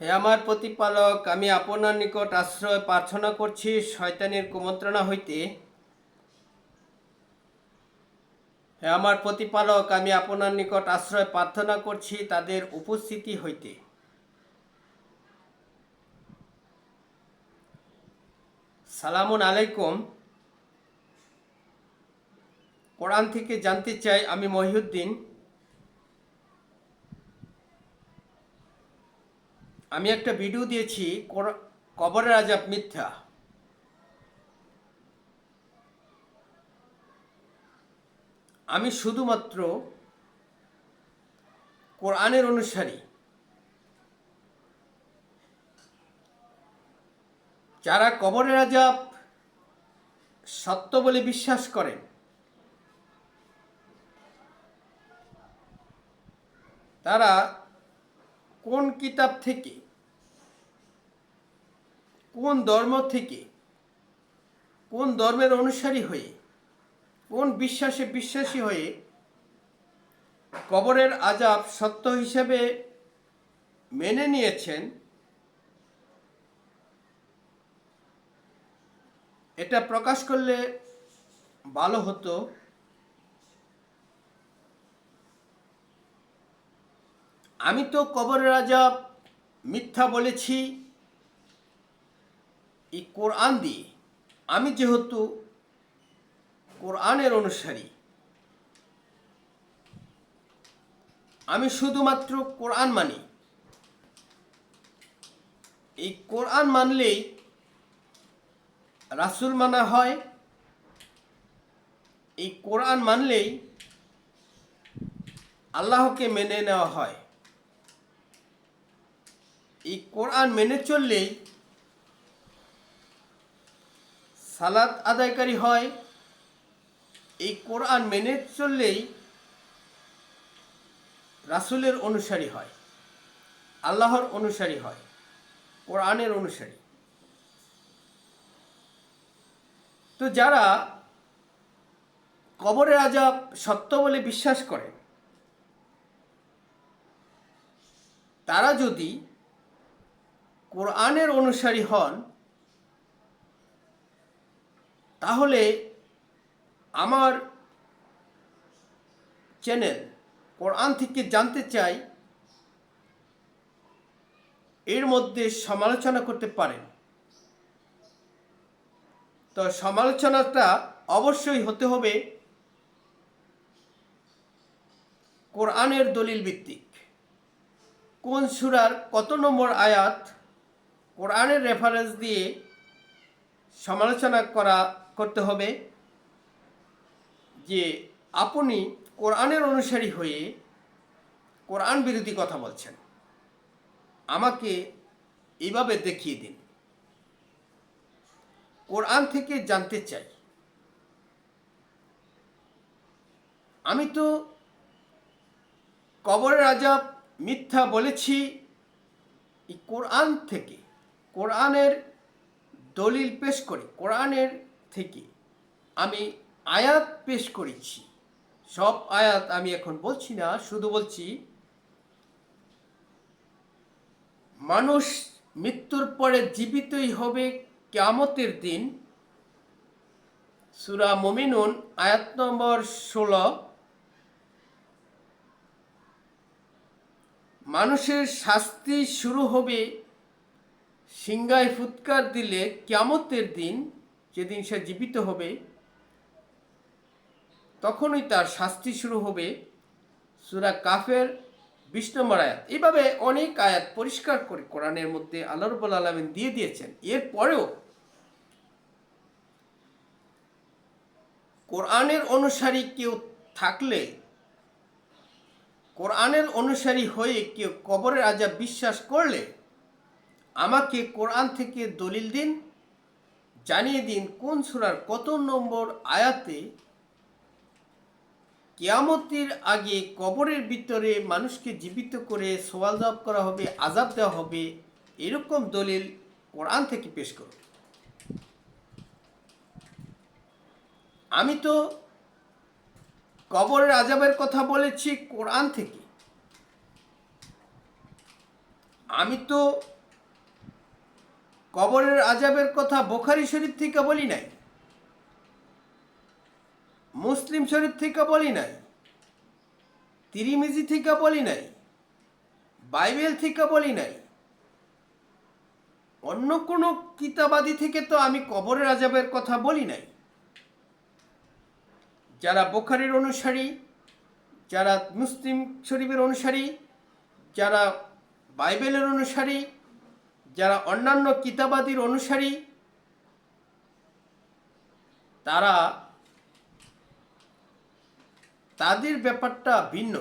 হে আমার প্রতিপালক, আমি আপনার নিকট আশ্রয় প্রার্থনা করছি, শয়তানের কুমন্ত্রণা হইতে। হে আমার প্রতিপালক, আমি আপনার নিকট আশ্রয় প্রার্থনা করছি, তাদের উপস্থিতি হইতে। সালামুন আলাইকুম। কোরআন থেকে জানতে চাই, আমি মহিউদ্দিন। আমি একটা ভিডিও দিয়েছি কবরের আজাব মিথ্যা। আমি শুধুমাত্র কোরআনের অনুসারী। যারা কবরের আজাব সত্য বলে বিশ্বাস করেন, তারা কোন কিতাব থেকে কোন ধর্ম থেকে, কোন ধর্মের অনুসারী হয়ে, কোন বিশ্বাসে বিশ্বাসী হয়ে কবরের আজাব সত্য হিসেবে মেনে নিয়েছেন, এটা প্রকাশ করলে ভালো হতো। আমি তো কবরের আজাব মিথ্যা বলেছি এই কোরআন দিয়ে আমি যেহেতু কোরআনের অনুসারী, আমি শুধুমাত্র কোরআন মানি। এই কোরআন মানলেই রাসুল মানা হয়, এই কোরআন মানলেই আল্লাহকে মেনে নেওয়া হয়। এই কোরআন মেনে চললেই সালাদ আদায়কারী হয়। এই কোরআন মেনে চললেই রাসুলের অনুসারী হয়, আল্লাহর অনুসারী হয়, কোরআনের অনুসারী। তো যারা কবরের আজাব সত্য বলে বিশ্বাস করেন, তারা যদি কোরআনের অনুসারী হন তাহলে আমার চ্যানেল কোরআন থেকে জানতে চাই, এর মধ্যে সমালোচনা করতে পারেন। তো সমালোচনাটা অবশ্যই হতে হবে কোরআনের দলিল ভিত্তিক। কোন সুরার কত নম্বর আয়াত কোরআনের রেফারেন্স দিয়ে সমালোচনা করা করতে হবে যে আপনি কোরআনের অনুসারী হয়ে কোরআন বিরোধী কথা বলছেন। আমাকে এইভাবে দেখিয়ে দিন। কোরআন থেকে জানতে চাই। আমি তো কবরের আজাব মিথ্যা বলেছি। কোরআন থেকে কোরআনের দলিল পেশ করে, কোরআনের থেকে আমি আয়াত পেশ করেছি। সব আয়াত আমি এখন বলছি না, শুধু বলছি মানুষ মৃত্যুর পরে জীবিতই হবে কেয়ামতের দিন। সুরা মমিনুন, আয়াত নম্বর ষোলো। মানুষের শাস্তি শুরু হবে সিংগায় ফুৎকার দিলে কেয়ামতের দিন। যেদিন সে জীবিত হবে, তখনই তার শাস্তি শুরু হবে। সুরা কাফের বিশ নম্বর আয়াত। এইভাবে অনেক আয়াত পরিষ্কার করে কোরআনের মধ্যে আল্লাহ রব্বুল আলমিন দিয়ে দিয়েছেন। এরপরেও কোরআনের অনুসারী কেউ থাকলে, কোরআনের অনুসারী হয়ে কেউ কবরের আজাব বিশ্বাস করলে, আমাকে কোরআন থেকে দলিল দিন জানিয়ে দিন কোন সুরার কত নম্বর আয়াতে কেয়ামতের আগে কবরের ভিতরে মানুষকে জীবিত করে সোয়াল জবাব করা হবে আজাব দেওয়া হবে, এরকম দলিল কোরআন থেকে পেশ করুন আমি তো কবরের আজাবের কথা বলেছি কোরআন থেকে। আমি তো কবরের আজাবের কথা বোখারি শরীফ থেকে বলি নাই। মুসলিম শরীফ থেকে বলি নাই। তিরিমিজি থেকে বলি নাই। বাইবেল থেকে বলি নাই। অন্য কোনো কিতাবাদি থেকে তো আমি কবরের আজাবের কথা বলি নাই। যারা বোখারির অনুসারী, যারা মুসলিম শরীফের অনুসারী, যারা বাইবেলের অনুসারী যারা অন্যান্য কিতাবাদির অনুসারী, তারা তাদের ব্যাপারটা ভিন্ন।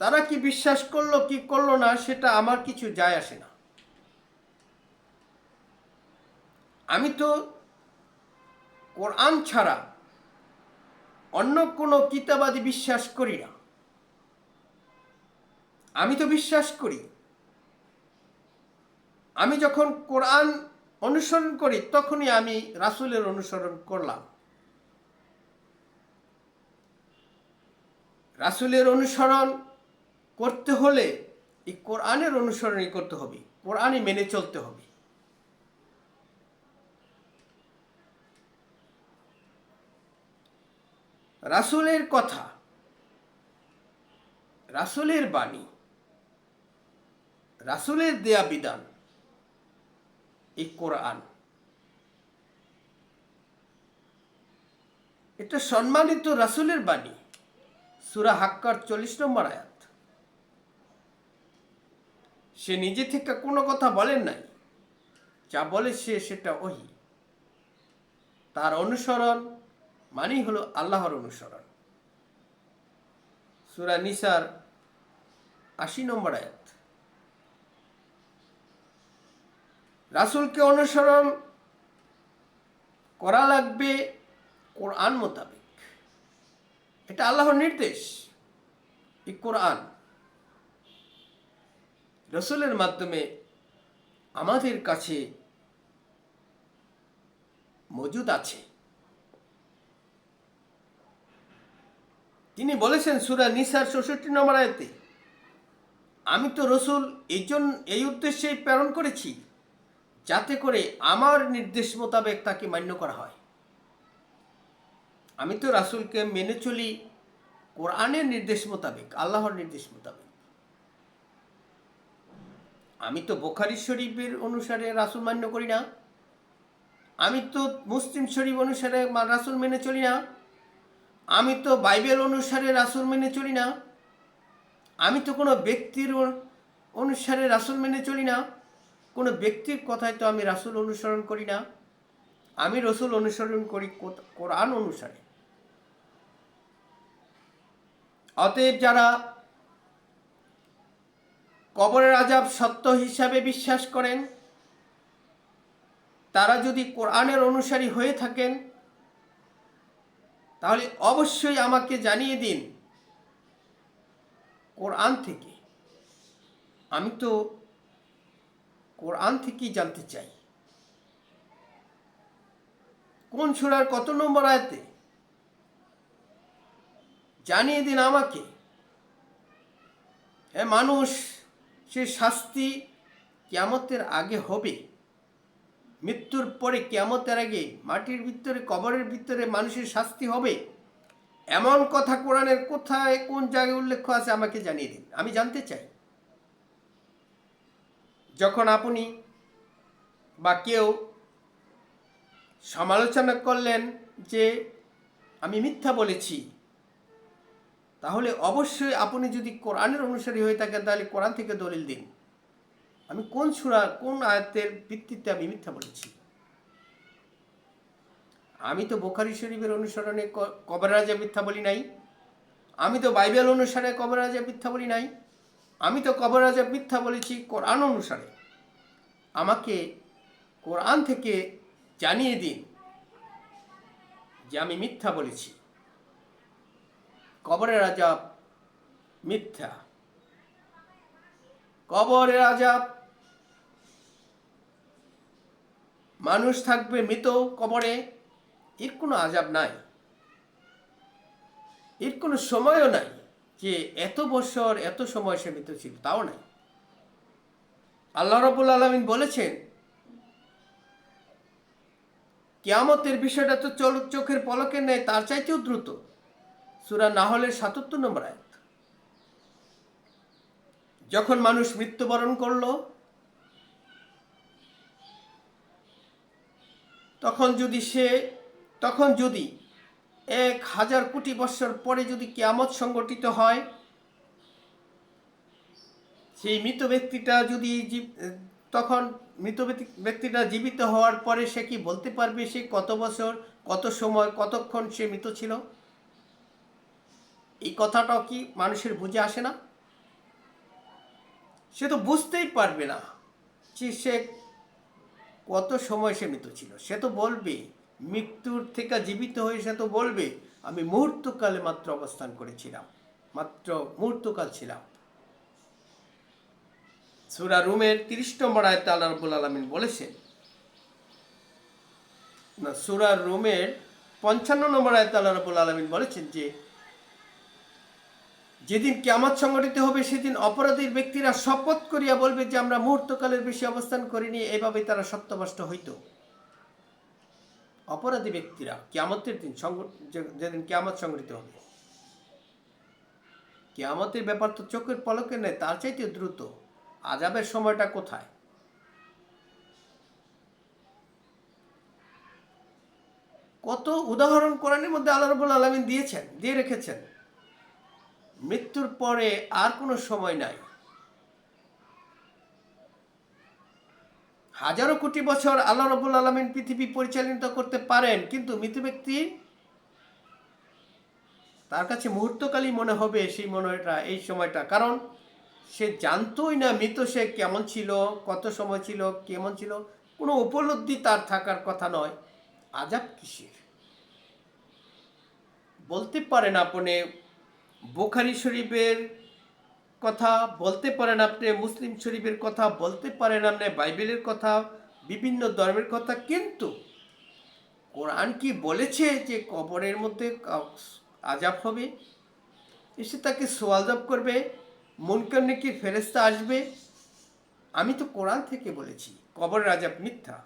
তারা কি বিশ্বাস করল, কি করল না, সেটা আমার কিছু যায় আসে না। আমি তো কোরআন ছাড়া অন্য কোনো কিতাবাদি বিশ্বাস করি না। আমি তো বিশ্বাস করি। আমি যখন কোরআন অনুসরণ করি, তখনই আমি রাসুলের অনুসরণ করলাম। রাসূলের অনুসরণ করতে হলে এই কোরআনের অনুসরণই করতে হবে, কোরআনই মেনে চলতে হবে। রাসূলের কথা, রাসূলের বাণী, রাসূলের দেয়া বিধান এই কোরআন। এটা সম্মানিত রাসূলের বাণী। সুরা হাক্কার চল্লিশ নম্বর আয়াত। সে নিজে থেকে কোনো কথা বলেন নাই। যা বলে সে সেটা ওহি। তার অনুসরণ মানেই হলো আল্লাহর অনুসরণ। সুরা নিসার আশি নম্বর আয়াত। রাসূলকে অনুসরণ করা লাগবে কোরআন মোতাবেক। এটা আল্লাহর নির্দেশ, এই কোরআন। রসুলের মাধ্যমে আমাদের কাছে মজুদ আছে। তিনি বলেছেন সুরা নিসার চৌষট্টি নম্বর আয়তে, আমি তো রসুল এই জন্য, এই উদ্দেশ্যেই প্রেরণ করেছি যাতে করে আমার নির্দেশ মোতাবেক তাকে মান্য করা হয়। আমি তো রাসূলকে মেনে চলি কোরআনের নির্দেশ মোতাবেক, আল্লাহর নির্দেশ মোতাবেক। আমি তো বোখারি শরীফের অনুসারে রাসুল মান্য করি না। আমি তো মুসলিম শরীফ অনুসারে রাসুল মেনে চলি না। আমি তো বাইবেল অনুসারে রাসুল মেনে চলি না। আমি তো কোনো ব্যক্তির অনুসারে রাসুল মেনে চলি না। কোনো ব্যক্তির কথায় তো আমি রাসূল অনুসরণ করি না। আমি রসুল অনুসরণ করি কোরআন অনুসারে। অতএব যারা কবরের আজাব সত্য হিসাবে বিশ্বাস করেন, তারা যদি কোরআনের অনুসারী হয়ে থাকেন, তাহলে অবশ্যই আমাকে জানিয়ে দিন কোরআন থেকে। আমি তো কোরআন থেকেই জানতে চাই। কোন সুরার কত নম্বর আয়তে? জানিয়ে দিন আমাকে। হ্যাঁ মানুষ, সে শাস্তি কিয়ামতের আগে হবে। মৃত্যুর পরে কিয়ামতের আগে মাটির ভিতরে, কবরের ভিতরে মানুষের শাস্তি হবে। এমন কথা কোরআনের কোথায়, কোন জায়গায় উল্লেখ আছে আমাকে জানিয়ে দিন। আমি জানতে চাই। যখন আপনি বা কেউ সমালোচনা করলেন যে আমি মিথ্যা বলেছি, তাহলে অবশ্যই আপনি যদি কোরআনের অনুসারী হয়ে থাকেন, তাহলে কোরআন থেকে দলিল দিন। আমি কোন সুরা, কোন আয়াতের ভিত্তিতে আমি মিথ্যা বলেছি? আমি তো বোখারি শরীফের অনুসরণে ক- কবর রাজা মিথ্যা বলি নাই। আমি তো বাইবেল অনুসারে কবর রাজা মিথ্যা বলি নাই। আমি তো কবর রাজা মিথ্যা বলেছি কোরআন অনুসারে। আমাকে কোরআন থেকে জানিয়ে দিন যে আমি মিথ্যা বলেছি। কবরের আজাব মিথ্যা। কবরের আজাব মানুষ থাকবে মৃত কবরে, এর কোনো আজাব নাই। এর কোনো সময়ও নাই। যে এত বছর, এত সময় সে মৃত ছিল, তাও নাই। আল্লাহ রবুল আলমিন বলেছেন, কিয়ামতের বিষয়টা তো চল, চোখের পলকে নেয় তার চাইতেও দ্রুত। সুরা নাহলের সাতাত্তর নম্বর আয়াত। যখন মানুষ মৃত্যুবরণ করল, তখন যদি সে, তখন যদি এক হাজার কোটি বৎসর পরে যদি কেয়ামত সংগঠিত হয়, সেই মৃত ব্যক্তিটা যদি তখন মৃত ব্যক্তিটা জীবিত হওয়ার পরে সে কি বলতে পারবে সে কত বছর, কত সময়, কতক্ষণ সে মৃত ছিল? এই কথাটাও কি মানুষের বুঝে আসে না? সে তো বুঝতেই পারবে না যে সে কত সময় সে মৃত ছিল। সে তো বলবে মৃত্যুর থেকে জীবিত হয়ে সে তো বলবে, আমি মুহূর্তকালে মাত্র অবস্থান করেছিলাম, মাত্র মুহূর্তকাল ছিলাম। সুরা রুমের তিরিশ নম্বর আয়তে আল্লাহ রবুল আলমিন বলেছেন না, সুরা রুমের পঞ্চান্ন নম্বর আয়তে আল্লাহ রবুল আলমিন বলেছেন যে, যেদিন কেয়ামত সংগঠিত হবে, সেদিন অপরাধীর ব্যক্তিরা শপথ করিয়া বলবে যে, আমরা মুহূর্তকালের বেশি অবস্থান করিনি এভাবে তারা সত্যবাষ্ট হইত। অপরাধী ব্যক্তিরা কেয়ামতের দিন যেদিন কেয়ামত সংগঠিত হবে। কেয়ামতের ব্যাপার তো চোখের পলকে নেই, তার চাইতে দ্রুত। আজাবের সময়টা কোথায়? কত উদাহরণ কোরআনের মধ্যে আল্লাহ রবুল আলমিন দিয়েছেন, দিয়ে রেখেছেন। মৃত্যুর পরে আর কোনো সময় নাই। হাজারো কোটি বছর আল্লাহ রবুল আলমিন পৃথিবী পরিচালিত করতে পারেন, কিন্তু মৃত ব্যক্তি তার কাছে মুহূর্তকালই মনে হবে সেই মনেটা, এই সময়টা। কারণ সে জানতোই না মৃত সে কেমন ছিল, কত সময় ছিল, কেমন ছিল। কোনো উপলব্ধি তার থাকার কথা নয়। আজাব কিসের? বলতে পারেন আপনি, বুখারি শরীফের কথা বলতে পারেন আপনি, মুসলিম শরীফের কথা বলতে পারেন আপনি, বাইবেলের কথা, বিভিন্ন ধর্মের কথা, কিন্তু কোরআন কি বলেছে যে কবরের মধ্যে আজাব হবে? এসে তাকে সোয়াজব করবে মুনকার নাকি ফেরেস্তা আসবে? আমি তো কোরআন থেকে বলেছি, কবরের আজাব মিথ্যা।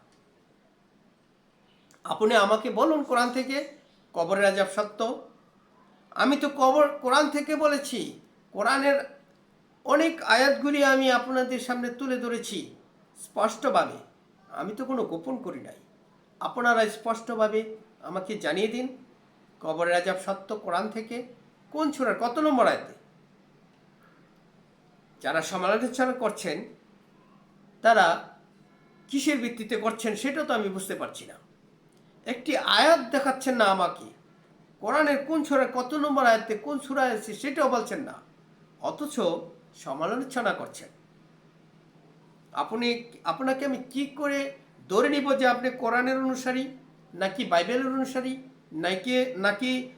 আপনি আমাকে বলুন কোরআন থেকে, কবরের আজাব সত্য? আমি তো কবর, কোরআন থেকে বলেছি, কোরআনের অনেক আয়াতগুলি আমি আপনাদের সামনে তুলে ধরেছি স্পষ্টভাবে। আমি তো কোনো গোপন করি নাই। আপনারা স্পষ্টভাবে আমাকে জানিয়ে দিন, কবরের আজাব সত্য কোরআন থেকে কোন ছোড়ার কত নম্বর আয়াতে? যারা সমালোচনা করছেন, তারা কিসের ভিত্তিতে করছেন সেটা তো আমি বুঝতে পারছি না। একটি আয়াত দেখাচ্ছেন না আমাকে। কোরআনের কোন ছোড়ার কত নম্বর আয়াতে কোন সুরা আছে সেটাও বলছেন না। অথচ সমালোচনা করছেন। আপনি, আপনাকে আমি কি করে ধরে নিব যে আপনি কোরআনের অনুসারী, নাকি বাইবেলের অনুসারী, নাকি নাকি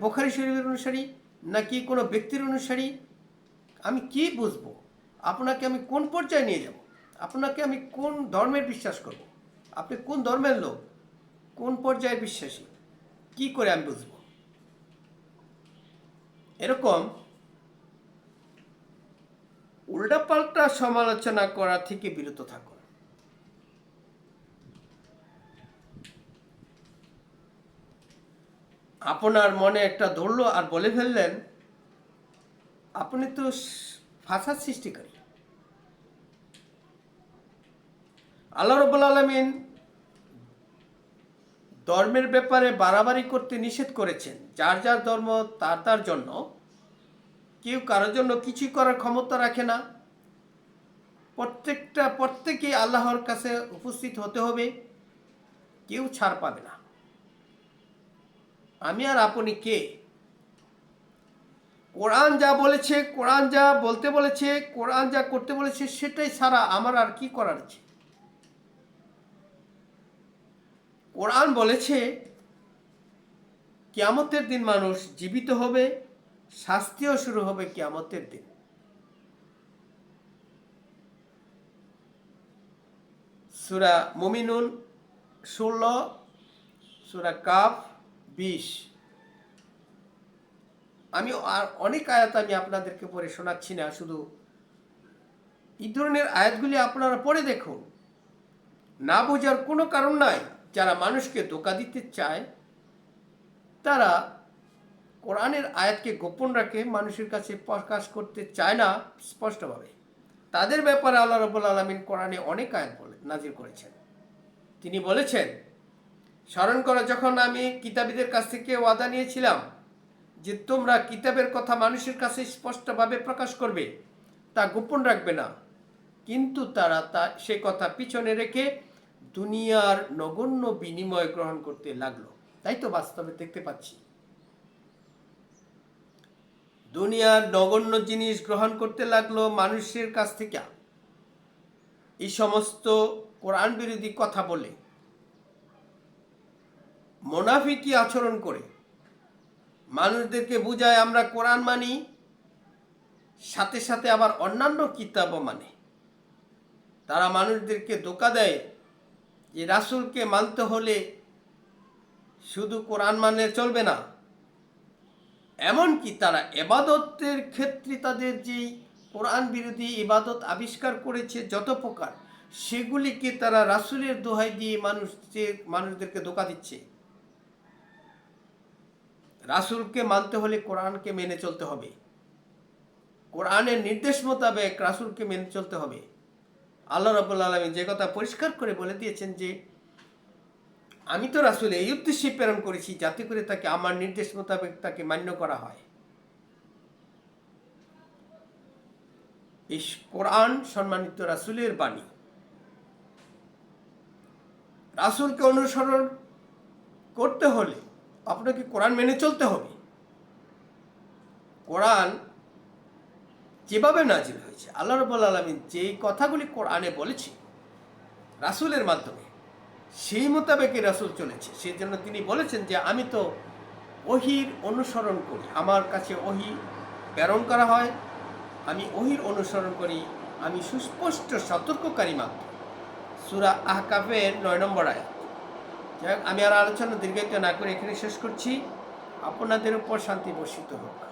বোখারি শরীফের অনুসারী, নাকি কোনো ব্যক্তির অনুসারী? আমি কি বুঝব? আপনাকে আমি কোন পর্যায়ে নিয়ে যাব? আপনাকে আমি কোন ধর্মের বিশ্বাস করব? আপনি কোন ধর্মের লোক? কোন পর্যায়ে বিশ্বাসী? কি করে আমি বুঝব? এরকম উল্টাপাল্টা সমালোচনা করা থেকে বিরত থাকুন। আপনার মনে একটা ধরলো আর বলে ফেললেন, আপনি তো ফাঁসার সৃষ্টিকারী। আল্লাহ রবুল আলমিন ধর্মের ব্যাপারে বাড়াবাড়ি করতে নিষেধ করেছেন। যার যার ধর্ম তার তার জন্য কেউ কারোর জন্য কিছুই করার ক্ষমতা রাখে না। প্রত্যেকটা, প্রত্যেকেই আল্লাহর কাছে উপস্থিত হতে হবে। কেউ ছাড় পাবে না। আমি আর আপনি কে? কোরআন যা বলেছে, কোরআন যা বলতে বলেছে, কোরআন যা করতে বলেছে, সেটাই ছাড়া আমার আর কি করার আছে? কোরআন বলেছে, কিয়ামতের দিন মানুষ জীবিত হবে। শাস্তিও শুরু হবে কিয়ামতের দিন। সুরা মুমিনুন ষোলো, সুরা কাফ বিশ। আমি আর অনেক আয়াত আমি আপনাদেরকে পড়ে শোনাচ্ছি না, শুধু এই ধরনের আয়াতগুলি আপনারা পড়ে দেখুন। না বোঝার কোনো কারণ নাই, যারা মানুষকে ধোকা দিতে চায়, তারা কোরআনের আয়াতকে গোপন রাখে, মানুষের কাছে প্রকাশ করতে চায় না স্পষ্টভাবে। তাদের ব্যাপারে আল্লাহ রবুল আলমিন কোরআনে অনেক আয়াত বলে নাজির করেছেন। তিনি বলেছেন, স্মরণ করো, যখন আমি কিতাবীদের কাছ থেকে ওয়াদা নিয়েছিলাম যে তোমরা কিতাবের কথা মানুষের কাছে স্পষ্টভাবে প্রকাশ করবে, তা গোপন রাখবে না। কিন্তু তারা তা, সে কথা পিছনে রেখে দুনিয়ার নগণ্য বিনিময় গ্রহণ করতে লাগল। তাই তো বাস্তবে দেখতে পাচ্ছি। দুনিয়ার নগণ্য জিনিস গ্রহণ করতে লাগল মানুষের কাছ থেকে। এই সমস্ত কোরআন বিরোধী কথা বলে মোনাফিকি আচরণ করে। মানুষদেরকে বুঝায়, আমরা কোরআন মানি, সাথে সাথে আবার অন্যান্য কিতাবও মানে। তারা মানুষদেরকে ধোকা দেয় যে রাসূলকে মানতে হলে শুধু কোরআন মানে চলবে না। এমনকি তারা এবাদতের ক্ষেত্রে তাদের যেই কোরআন বিরোধী ইবাদত আবিষ্কার করেছে যত প্রকার, সেগুলিকে তারা রাসূলের দোহাই দিয়ে মানুষদের মানুষদেরকে ধোকা দিচ্ছে। রাসূলকে মানতে হলে কোরআনকে মেনে চলতে হবে। কোরআনের নির্দেশ মোতাবেক রাসূলকে মেনে চলতে হবে। আল্লাহ রাবুল আলমী যে কথা পরিষ্কার করে বলে দিয়েছেন যে আমি তো রাসূল এই উদ্দেশ্যে প্রেরণ করেছি যাতে করে তাকে আমার নির্দেশ মোতাবেক তাকে মান্য করা হয়। এই কোরআন সম্মানিত রাসূলের বাণী। রাসূলকে অনুসরণ করতে হলে আপনাকে কোরআন মেনে চলতে হবে। কোরআন যেভাবে নাজিল হয়েছে, আল্লাহ রবুল আলমিন যেই কথাগুলি কোরআনে বলেছে, রাসূলের মাধ্যমে সেই মোতাবেকই রাসুল চলেছে। সেই জন্য তিনি বলেছেন যে, আমি তো ওহির অনুসরণ করি। আমার কাছে ওহি প্রেরণ করা হয়। আমি ওহির অনুসরণ করি। আমি সুস্পষ্ট সতর্ককারী মাত্র। সুরা আহকাফের নয় নম্বর আয়াত। যাই আমি আর আলোচনা দীর্ঘায়িত না করে এখানে শেষ করছি। আপনাদের উপর শান্তি বর্ষিত হোক।